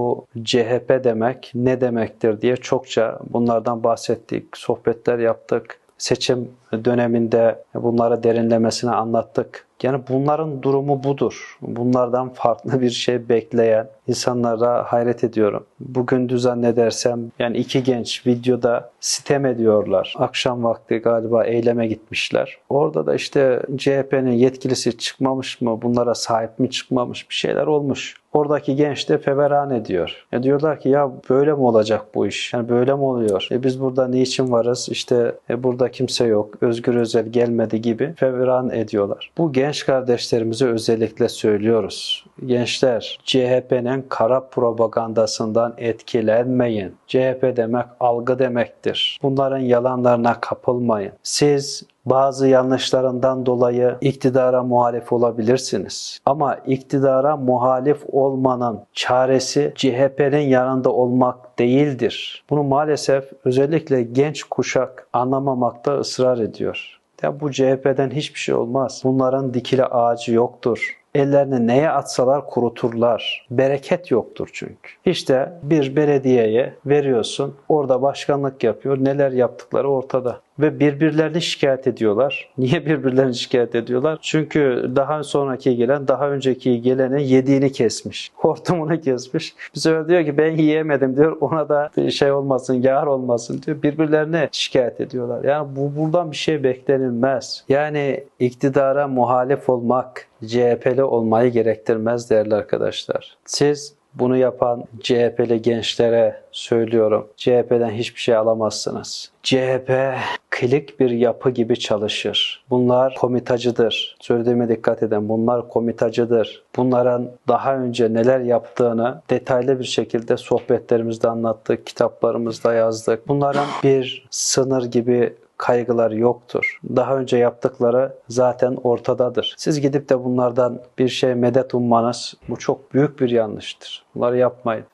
Bu CHP demek ne demektir diye çokça bunlardan bahsettik, sohbetler yaptık. Seçim döneminde bunları derinlemesine anlattık. Yani bunların durumu budur. Bunlardan farklı bir şey bekleyen insanlara hayret ediyorum. Bugün zannedersem yani iki genç videoda sitem ediyorlar. Akşam vakti galiba eyleme gitmişler. Orada da işte CHP'nin yetkilisi çıkmamış mı, bunlara sahip mi çıkmamış bir şeyler olmuş. Oradaki genç de feveran ediyor. E diyorlar ki ya böyle mi olacak bu iş? Yani böyle mi oluyor? E biz burada niçin varız? İşte e burada kimse yok. Özgür Özel gelmedi gibi feveran ediyorlar. Bu genç kardeşlerimize özellikle söylüyoruz. Gençler CHP'nin kara propagandasından etkilenmeyin. CHP demek algı demektir. Bunların yalanlarına kapılmayın. Siz bazı yanlışlarından dolayı iktidara muhalif olabilirsiniz. Ama iktidara muhalif olmanın çaresi CHP'nin yanında olmak değildir. Bunu maalesef özellikle genç kuşak anlamamakta ısrar ediyor. Ya bu CHP'den hiçbir şey olmaz. Bunların dikili ağacı yoktur. Ellerini neye atsalar kuruturlar. Bereket yoktur çünkü. İşte bir belediyeye veriyorsun. Orada başkanlık yapıyor. Neler yaptıkları ortada. Ve birbirlerini şikayet ediyorlar. Niye birbirlerini şikayet ediyorlar? Çünkü daha sonraki gelen, daha önceki gelene yediğini kesmiş. Hortumunu kesmiş. Bir sefer diyor ki ben yiyemedim diyor. Ona da şey olmasın, yar olmasın diyor. Birbirlerine şikayet ediyorlar. Yani bu buradan bir şey beklenilmez. Yani iktidara muhalif olmak, CHP'li olmayı gerektirmez değerli arkadaşlar. Siz bunu yapan CHP'li gençlere söylüyorum. CHP'den hiçbir şey alamazsınız. CHP klik bir yapı gibi çalışır. Bunlar komitacıdır. Söylediğime dikkat edin. Bunlar komitacıdır. Bunların daha önce neler yaptığını detaylı bir şekilde sohbetlerimizde anlattık, kitaplarımızda yazdık. Bunların bir sınır gibi kaygılar yoktur. Daha önce yaptıkları zaten ortadadır. Siz gidip de bunlardan bir şey medet ummanız bu çok büyük bir yanlıştır. Bunları yapmayın.